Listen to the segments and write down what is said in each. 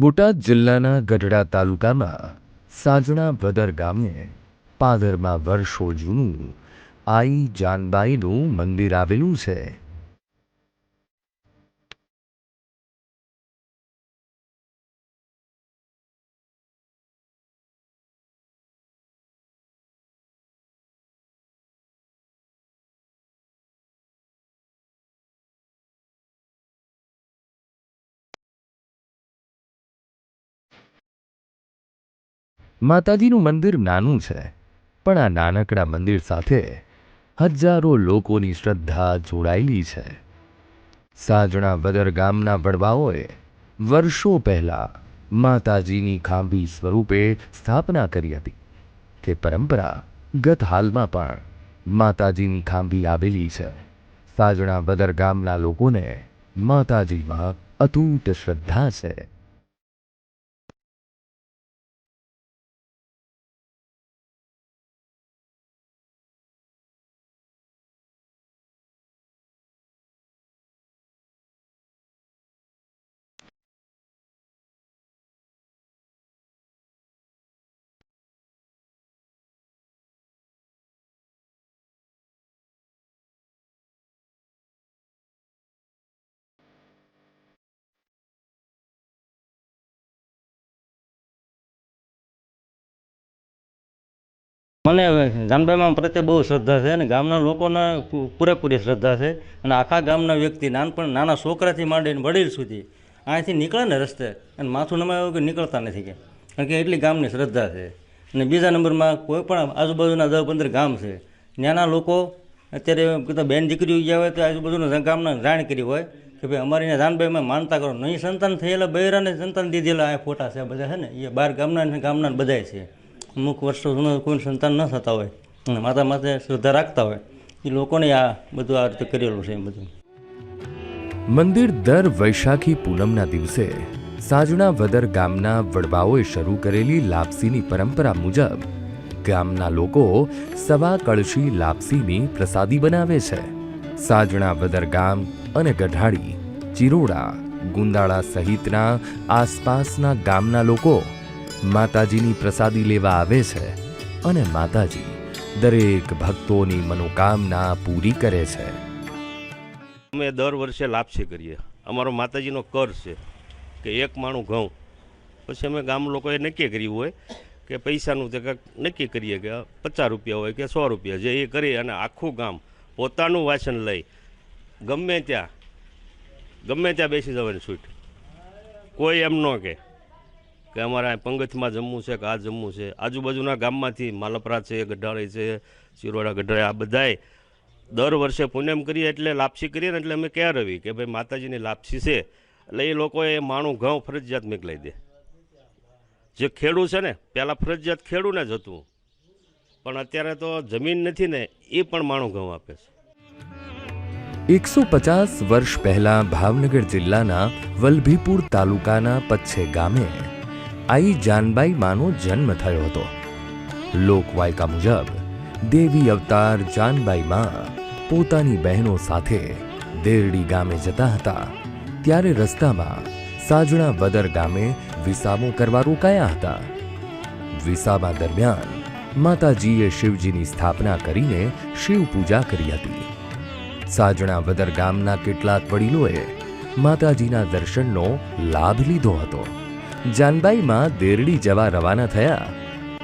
બોટાદ જિલ્લાના ગઢડા તાલુકામાં સાજણા ભદર ગામે પાદરમાં વર્ષો જૂનું આઈ જાનબાઈનું મંદિર આવેલું છે. માતાજીનું મંદિર નાનું છે, પણ આ નાનકડા મંદિર સાથે હજારો લોકોની શ્રદ્ધા જોડાયેલી છે. સાજણા વદર ગામના વડવાઓએ વર્ષો પહેલા માતાજીની ખાંભી સ્વરૂપે સ્થાપના કરી હતી તે પરંપરા ગત હાલમાં પણ માતાજીની ખાંભી આવેલી છે. સાજણા વદર ગામના લોકોને માતાજીમાં અતૂટ શ્રદ્ધા છે. મને જાનભાઈમાં પ્રત્યે બહુ શ્રદ્ધા છે અને ગામના લોકોના પૂરેપૂરી શ્રદ્ધા છે અને આખા ગામના વ્યક્તિ નાનપણ નાના છોકરાથી માંડીને વડીલ સુધી અહીંથી નીકળે ને રસ્તે અને માથું નમાય એવું કે નીકળતા નથી કે. કારણ કે એટલી ગામની શ્રદ્ધા છે. અને બીજા નંબરમાં કોઈ પણ આજુબાજુના દસ પંદર ગામ છે. ત્યાંના લોકો અત્યારે બધા બેન દીકરીઓ ગયા હોય તો આજુબાજુના ગામના જાણ કરી હોય કે ભાઈ અમારી જાનભાઈમાં માનતા કરો. નહીં સંતાન થયેલા બૈરાને સંતાન દીધેલા આ ફોટા છે બધા છે ને? એ બાર ગામના ગામના બધાય છે. અમુક વર્ષો કોઈ સંતાન ન થતા હોય અને માતા માથે શ્રદ્ધા રાખતા હોય, એ લોકોને આ બધું આ રીતે કરેલું છે એમ બધું. મંદિર દર વૈશાખી પૂનમના દિવસે સાજણા વદર ગામના વડવાઓએ શરૂ કરેલી લાપસીની પરંપરા મુજબ ગામના લોકો સવા કળશી લાપસીની પ્રસાદી બનાવે છે. સાજણા વદર ગામ અને ગઢાડી ચિરોડા, ગુંદાળા સહિતના આસપાસના ગામના લોકો માતાજીની પ્રસાદી લેવા આવે છે અને માતાજી દરેક ભક્તોની મનોકામના પૂરી કરે છે. અમે દર વર્ષે લાપસી કરીએ. અમારો માતાજીનો કર છે કે એક માણું ઘઉં. પછી અમે ગામ લોકોએ નક્કી કર્યું હોય કે પૈસાનું તે કંઈક નક્કી કરીએ કે પચાસ રૂપિયા હોય કે સો રૂપિયા જે એ કરી અને આખું ગામ પોતાનું વાસણ લઈ ગમે ત્યાં ગમે ત્યાં બેસી જવાની છૂટ. કોઈ એમ ન કે કે અમારે આ પંગતમાં જમવું છે કે આ જમવું છે? આજુબાજુના ગામમાંથી માલપરા છે, ગઢાળી છે, શિરોડા ગઢાળી, આ બધાએ દર વર્ષે પૂનમ કરીએ એટલે લાપસી કરીએ ને એટલે અમે ક્યાં રવી કે ભાઈ માતાજીની લાપસી છે, એટલે એ લોકોએ માણું ઘઉં ફરજિયાત મોકલાવી દે. જે ખેડૂ છે ને પહેલાં ફરજિયાત ખેડૂને જ હતું. પણ અત્યારે તો જમીન નથી ને, એ પણ માણું ઘઉં આપે છે. એકસો પચાસ વર્ષ પહેલા ભાવનગર જિલ્લાના વલભીપુર તાલુકાના પચ્છે ગામે આઈ જાનબાઈ માનો જન્મ થયો હતો. લોકવાયકા મુજબ, દેવી અવતાર જાનબાઈ માં પોતાની બહેનો સાથે દેરડી ગામે જતા હતા. ત્યારે રસ્તામાં સાજણા વદર ગામે વિસામો કરવા રોકાયા હતા. વિસામા દરમિયાન માતાજીએ શિવજીની સ્થાપના કરીને શિવ પૂજા કરી હતી. સાજણા વદર ગામના કેટલાક વડીલોએ માતાજીના દર્શનનો લાભ લીધો હતો. જાનબાઈમાં દેરડી જવા રવાના થયા.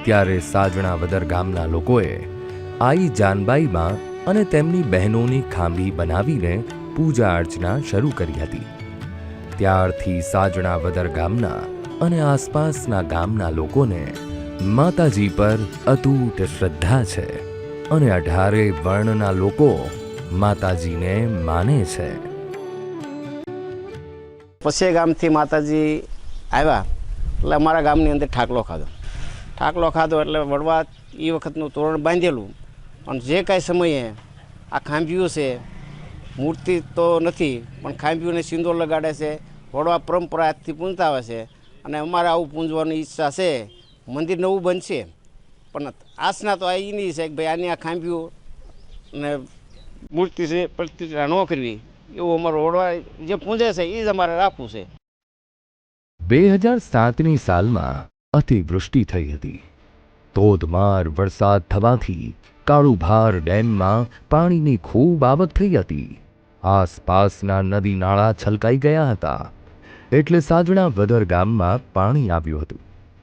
ત્યારે સાજણા વદર ગામના લોકોએ આઈ જાનબાઈમાં અને તેમની બહેનોની ખાંભી બનાવીને પૂજા અર્ચના શરૂ કરી હતી. ત્યારથી સાજણા વદર ગામના અને આસપાસના ગામના લોકોને માતાજી પર અતૂટ શ્રદ્ધા છે અને અઢારે વર્ણના લોકો માતાજીને માને છે. પછી ગામથી માતાજી આવ્યા. એટલે અમારા ગામની અંદર ઠાકલો ખાધો. ઠાકલો ખાધો એટલે વડવા એ વખતનું તોરણ બાંધેલું. અને જે કાંઈ સમયે આ ખાંભીયું છે, મૂર્તિ તો નથી, પણ ખાંભીઓને સિંદોર લગાડે છે, વડવા પરંપરા આજથી પૂંજતા આવે છે અને અમારે આવું પૂંજવાની ઈચ્છા છે, મંદિર નવું બનશે. પણ આસના તો આ એની છે કે ભાઈ આની આ ખાંભીઓ ને મૂર્તિ છે, પ્રતિષ્ઠા ન કરવી, એવું અમારો વડવા જે પૂંજે છે એ જ અમારે રાખવું છે. બે હજાર સાતની સાલમાં અતિવૃષ્ટિ થઈ હતી. ધોધમાર વરસાદ થવાથી કાળુભાર ડેમમાં પાણીની ખૂબ આવક થઈ હતી. આસપાસના નદી નાળા છલકાઈ ગયા હતા. એટલે સાજણા વદર ગામમાં પાણી આવ્યું હતું.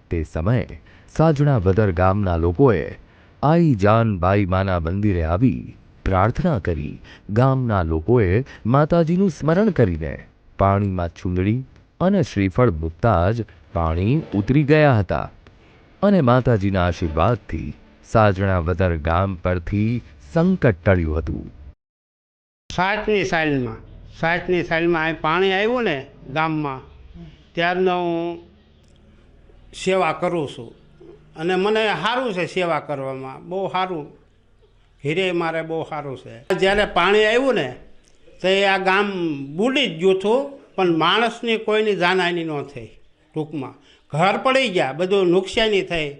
તે સમયે સાજણા વદર ગામના લોકોએ આઈ જાન માના મંદિરે આવી પ્રાર્થના કરી ગામના લોકોએ માતાજીનું સ્મરણ કરીને પાણીમાં ચૂંદડી અને શ્રીફળ મૂકતા જ પાણી ઉતરી ગયા હતા. અને માતાજીના આશીર્વાદથી સાજણા વદર ગામ પરથી સંકટ ટળ્યું હતું. સાઠની સાલમાં સાઠની સાલમાં અહીં પાણી આવ્યું ને ગામમાં, ત્યારનો હું સેવા કરું છું. અને મને સારું છે સેવા કરવામાં, બહુ સારું. હીરે મારે બહુ સારું છે. જ્યારે પાણી આવ્યું ને, તો એ આ ગામ બુડી જ ગયું હતું પણ માણસને કોઈની જાનહાની ન થઈ ટૂંકમાં. ઘર પડી ગયા, બધું નુકસાની થઈ.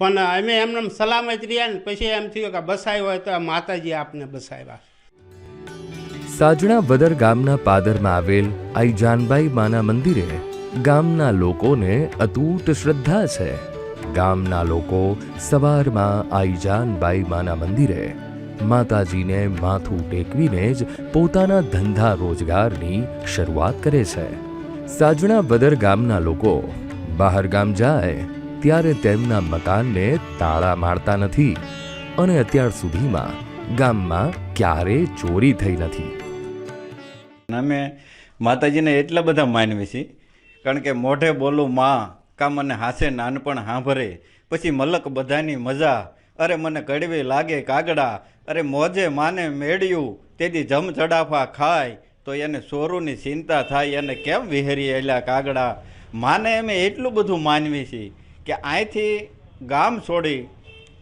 પણ અમે એમને સલામત રહ્યા ને પછી એમ થયું કે બસાવ્યો હોય તો માતાજી આપને બસાવ્યા સાજણા વદર ગામના પાદરમાં આવેલ આઈ જાનબાઈ માના મંદિરે ગામના લોકોને અતૂટ શ્રદ્ધા છે. ગામના લોકો સવારમાં આઈ જાનબાઈ માના મંદિરે માતાજીને માથું ટેકવીને જ પોતાના ધંધા રોજગારની શરૂઆત કરે છે. સાજણા વદર ગામના લોકો બહાર ગામ જાય ત્યારે તેમના મકાનને તાળા મારતા નથી અને અત્યાર સુધીમાં ગામમાં ક્યારેય ચોરી થઈ નથી. અમે માતાજીને એટલા બધા માનવી છીએ, કારણ કે મોઢે બોલું માં કા મને હાસે નાનપણ હાંભરે, પછી મલક બધાની મજા, અરે મને કડવી લાગે કાગડા અરે મોજે માને મેળ્યું, તેથી જમ ચડાફા ખાય, તો એને સોરુની ચિંતા થાય, એને કેમ વિહેરી એલા કાગડા? માને અમે એટલું બધું માનવી છીએ કે અહીંથી ગામ છોડી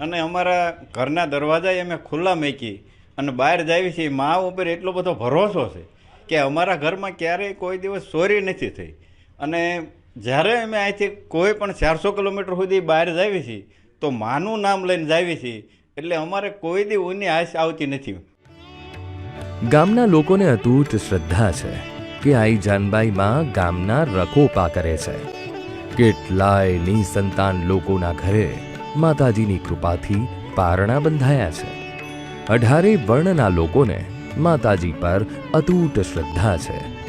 અને અમારા ઘરના દરવાજા અમે ખુલ્લા મૂકી અને બહાર જાવી છીએ. મા ઉપર એટલો બધો ભરોસો છે કે અમારા ઘરમાં ક્યારેય કોઈ દિવસ ચોરી નથી થઈ. અને જ્યારે અમે અહીંથી કોઈ પણ ચારસો કિલોમીટર સુધી બહાર જાવી છીએ, તો માનું નામ લઈને જાવી છીએ એટલે અમારે કોઈ દી ઊની આશ આવતી નથી. ગામના લોકોને અતૂટ શ્રદ્ધા છે કે આઈ જાનબાઈમાં ગામના રખોપા કરે છે. કેટલાય નિસંતાન લોકોના ઘરે માતાજીની કૃપાથી પારણા બંધાયા છે. અઢારે વર્ણના લોકોને માતાજી પર અતૂટ શ્રદ્ધા છે.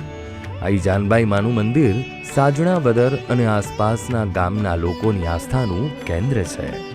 આઈ જાનબાઈ માનું મંદિર સાજણા વદર અને આસપાસના ગામના લોકોની આસ્થાનું કેન્દ્ર છે.